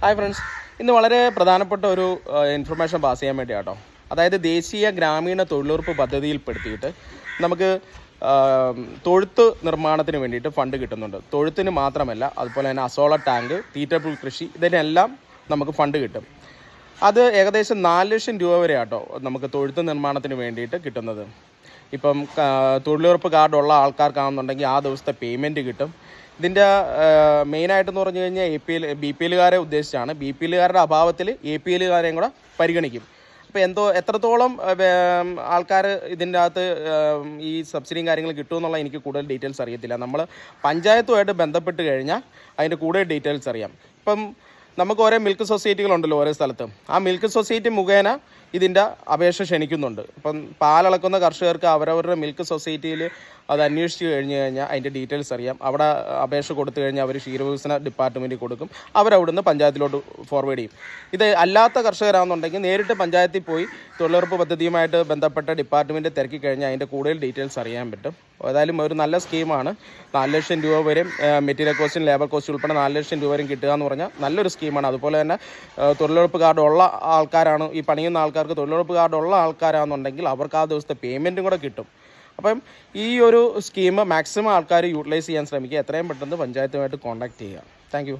Hi friends ഇന്ന് വളരെ പ്രധാനപ്പെട്ട ഒരു ഇൻഫർമേഷൻ പാസ് ചെയ്യാൻ വേണ്ടി കേട്ടോ അതായത് ദേശീയ ഗ്രാമീണ തൊഴിലുറപ്പ് പദ്ധതിയിൽപ്പെടുത്തിയിട്ട് നമുക്ക് തൊഴുത്ത് നിർമ്മാണത്തിന് വേണ്ടിയിട്ട് ഫണ്ട് കിട്ടുന്നുണ്ട്. തൊഴുത്തിന് മാത്രമല്ല അതുപോലെ തന്നെ അസോള ടാങ്ക് തീറ്റപ്പുൽ കൃഷി ഇതിനെല്ലാം നമുക്ക് ഫണ്ട് കിട്ടും. അത് ഏകദേശം നാല് ലക്ഷം രൂപ വരെ ആട്ടോ നമുക്ക് തൊഴുത്ത് നിർമ്മാണത്തിന് വേണ്ടിയിട്ട് കിട്ടുന്നത്. ഇപ്പം തൊഴിലുറപ്പ് കാർഡുള്ള ആൾക്കാർക്കാണെന്നുണ്ടെങ്കിൽ ആ ദിവസത്തെ പേയ്മെന്റ് കിട്ടും. ഇതിന്റെ മെയിനായിട്ടെന്ന് പറഞ്ഞു കഴിഞ്ഞാൽ A P L B P എല്ലുകാരെ ഉദ്ദേശിച്ചാണ്. ബി പി എല്ലുകാരുടെ അഭാവത്തിൽ എ പി എല്ലുകാരെയും കൂടെ പരിഗണിക്കും. അപ്പോൾ എന്തോ എത്രത്തോളം ആൾക്കാർ ഇതിന്റെ അകത്ത് ഈ സബ്സിഡിയും കാര്യങ്ങളും കിട്ടുമെന്നുള്ള എനിക്ക് കൂടുതൽ ഡീറ്റെയിൽസ് അറിയത്തില്ല. നമ്മൾ പഞ്ചായത്തുമായിട്ട് ബന്ധപ്പെട്ട് കഴിഞ്ഞാൽ അതിന്റെ കൂടുതൽ ഡീറ്റെയിൽസ് അറിയാം. ഇപ്പം നമുക്ക് ഓരോ മിൽക്ക് സൊസൈറ്റികളുണ്ടല്ലോ ഓരോ സ്ഥലത്ത്. ആ മിൽക്ക് സൊസൈറ്റി മുഖേന ഇതിന്റെ അപേക്ഷ ക്ഷണിക്കുന്നുണ്ട്. ഇപ്പം പാലളക്കുന്ന കർഷകർക്ക് അവരവരുടെ മിൽക്ക് സൊസൈറ്റിയിൽ അത് അന്വേഷിച്ച് കഴിഞ്ഞ് കഴിഞ്ഞാൽ അതിന്റെ ഡീറ്റെയിൽസ് അറിയാം. അവിടെ അപേക്ഷ കൊടുത്തു കഴിഞ്ഞാൽ അവർ ക്ഷീരവികസന ഡിപ്പാർട്ട്മെന്റിൽ കൊടുക്കും. അവരവിടുന്ന് പഞ്ചായത്തിലോട്ട് ഫോർവേഡ് ചെയ്യും. ഇത് അല്ലാത്ത കർഷകരാണെന്നുണ്ടെങ്കിൽ നേരിട്ട് പഞ്ചായത്തിൽ പോയി തൊഴിലുറപ്പ് പദ്ധതിയുമായിട്ട് ബന്ധപ്പെട്ട ഡിപ്പാർട്ട്മെന്റ് തിരക്കി കഴിഞ്ഞാൽ അതിന്റെ കൂടുതൽ ഡീറ്റെയിൽസ് അറിയാൻ പറ്റും. ഏതായാലും ഒരു നല്ല സ്കീമാണ്. നാല് ലക്ഷം രൂപ വരെ മെറ്റീരിയൽ കോസ്റ്റും ലേബർ കോസ്റ്റും ഉൾപ്പെടെ നാല് ലക്ഷം രൂപ വരെയും കിട്ടുക എന്ന് പറഞ്ഞാൽ നല്ലൊരു സ്കീമാണ്. അതുപോലെ തന്നെ തൊഴിലുറപ്പ് കാർഡ് ഉള്ള ആൾക്കാരാണ് ഈ പണിയുന്ന ആൾക്കാർക്ക് തൊഴിലുറപ്പ് കാർഡ് ഉള്ള ആൾക്കാരാണെന്നുണ്ടെങ്കിൽ അവർക്ക് ആ ദിവസത്തെ പേയ്മെന്റും കൂടെ കിട്ടും. അപ്പം ഈ ഒരു സ്കീം മാക്സിമം ആൾക്കാർ യൂട്ടിലൈസ് ചെയ്യാൻ ശ്രമിക്കുക. എത്രയും പെട്ടെന്ന് പഞ്ചായത്തുമായിട്ട് കോൺടാക്ട് ചെയ്യുക. താങ്ക്